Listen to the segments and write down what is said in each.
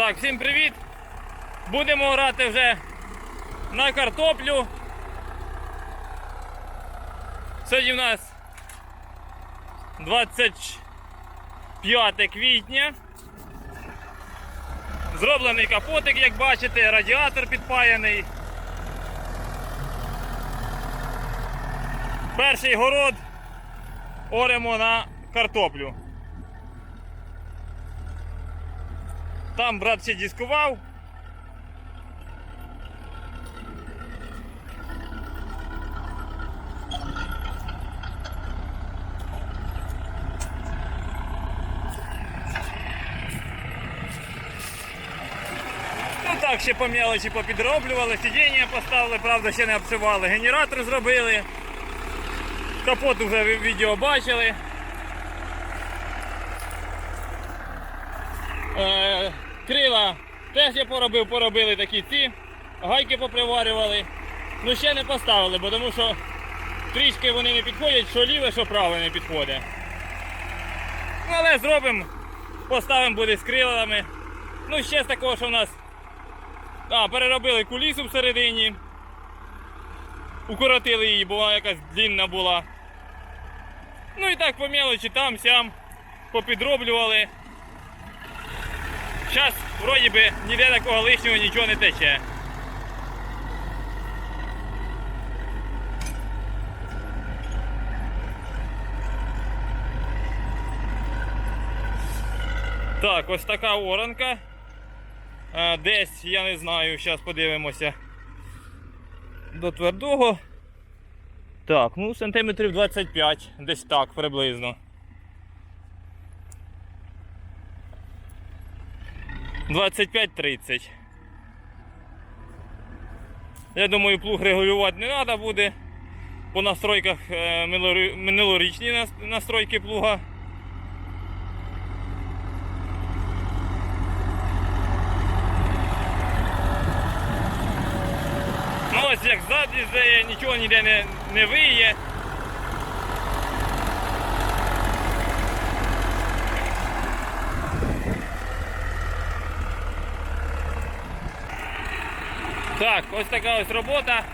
Так, всім привіт! Будемо грати вже на картоплю. Сьогодні в нас 25 квітня. Зроблений капотик, як бачите, радіатор підпаяний. Перший город оремо на картоплю. Там брат ще дискував. Ну так, ще по мелочі попідроблювали, сидіння поставили, правда, ще не обшивали. Генератор зробили. Капот вже відео бачили. Крила теж я поробив, поробили такі ці. Гайки поприварювали. Ну ще не поставили, бо тому що трішки вони не підходять, що ліве, що праве не підходить. Ну, але зробимо, поставимо буде з крилами. Ну, ще з такого, що в нас. А, переробили кулісу всередині. Укоротили її, бо вона якась длінна була. Ну і так по мелочі там сям попідроблювали. Зараз вроді би ніде такого лишнього нічого не тече. Так, ось така оранка. Е, Десь, я не знаю, зараз подивимося. До твердого. Так, ну сантиметрів 25, десь так приблизно. 25-30. Я думаю, плуг регулювати не треба буде. По настройках е, минулорічні настройки плуга. Ну ось як ззаді нічого ніде не, не виє. Так, ось така ось робота.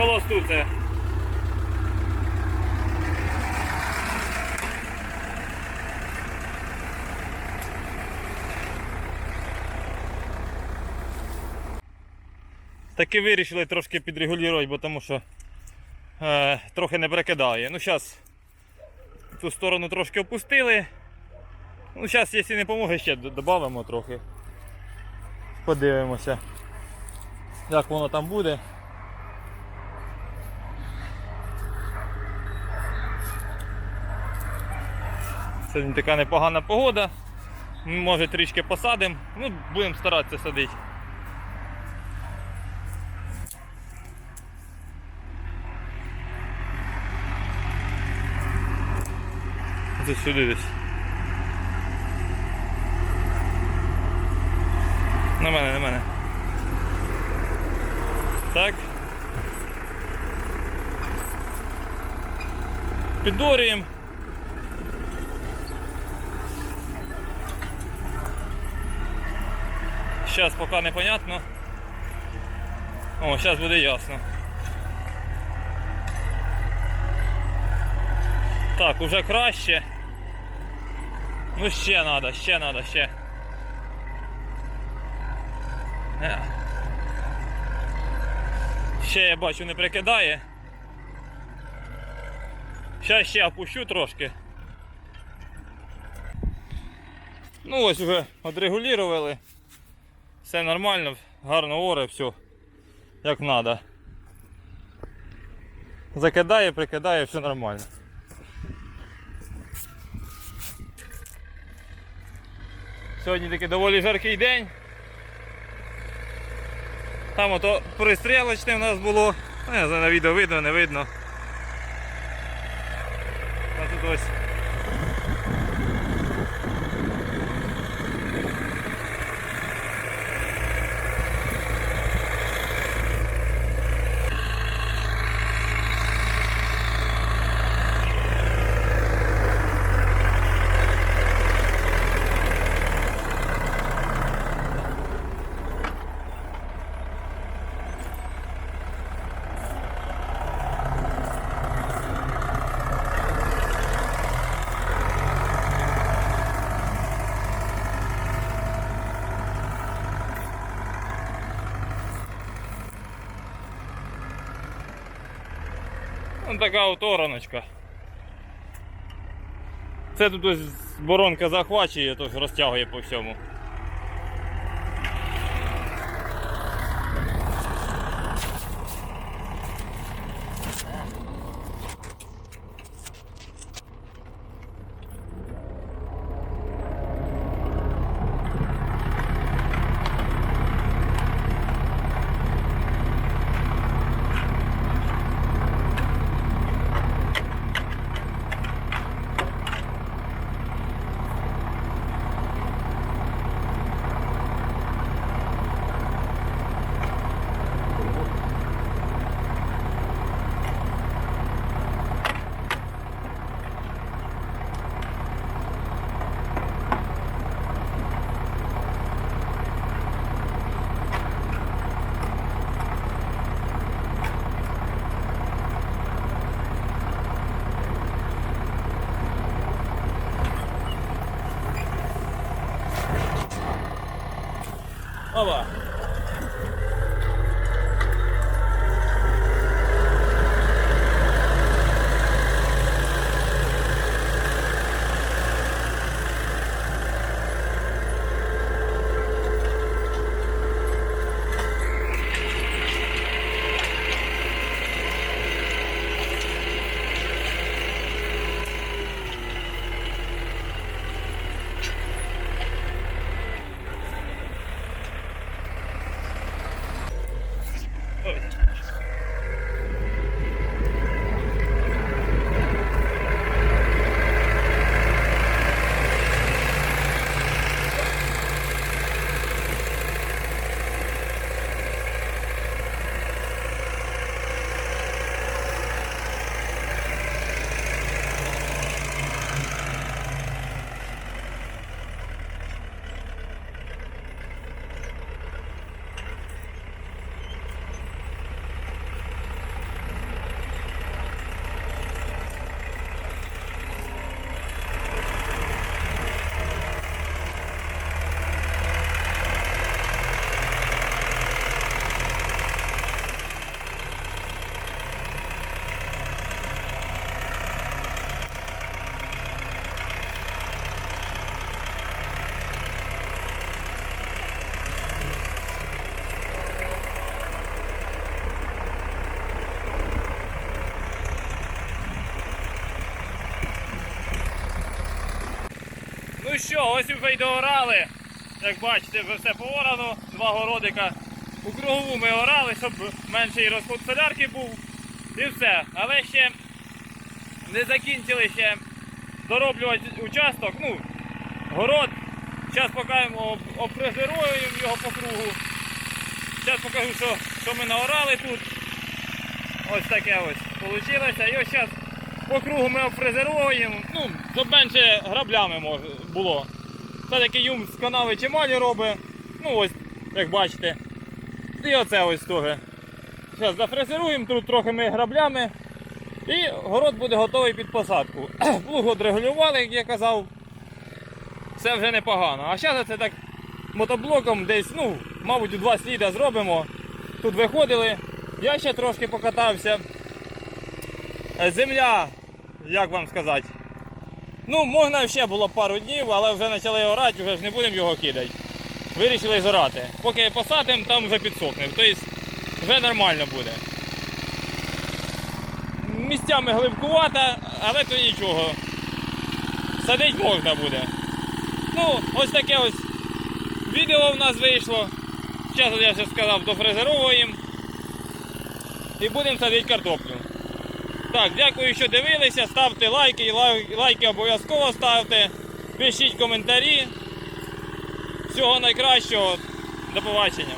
Холосту це. Таки вирішили трошки підрегулювати, бо тому що е, трохи не перекидає. Ну зараз цю сторону трошки опустили. Ну зараз, якщо не поможе, ще додамо трохи. Подивимося, як воно там буде. Сьогодні така непогана погода. Ми, Може трішки посадимо. Ну, будемо старатися садити. Це сюди десь. На мене, на мене. Так. Піддорюємо. Зараз поки непонятно. О, зараз буде ясно. Так, уже краще. Ну ще треба, ще треба, ще. Е. Ще я бачу не прикидає. Зараз ще опущу трошки. Ну ось вже отрегулювали. Все нормально, гарно оре, все як треба. Закидає, прикидає, все нормально. Сьогодні такий доволі жаркий день. Там ото пристрілочне в нас було. Ну, Не знаю, на відео видно, не видно. А тут ось. Така от ораночка. Це тут ось боронка захвачує, тож розтягує по всьому. aber що, ось вже й доорали. Як бачите, вже все поорано, два городика. У кругову ми орали, щоб менший розход солярки був. І все. Але ще не закінчили ще дороблювати участок. Ну, город. Зараз покажемо, об- його по кругу. Зараз покажу, що, що ми наорали тут. Ось таке ось вийшло. І ось зараз по кругу ми обфрезеруємо, ну, щоб менше граблями було. Все-таки юм з канави чималі робить. Ну ось, як бачите. І оце ось теж. Зараз зафрезеруємо, тут трохи ми граблями. І город буде готовий під посадку. Плуг отрегулювали, як я казав. Все вже непогано. А зараз це так мотоблоком десь, ну, мабуть, у два сліда зробимо. Тут виходили. Я ще трошки покатався. Земля як вам сказати. Ну, можна ще було пару днів, але вже почали орати, вже ж не будемо його кидати. Вирішили зорати. Поки посадимо, там вже підсохне. Тобто вже нормально буде. Місцями глибкувато, але то нічого. Садить можна буде. Ну, ось таке ось відео в нас вийшло. Зараз я вже сказав, дофрезеровуємо. І будемо садити картоплю. Так, дякую, що дивилися. Ставте лайки, лай- лайки обов'язково ставте. Пишіть коментарі. Всього найкращого. До побачення.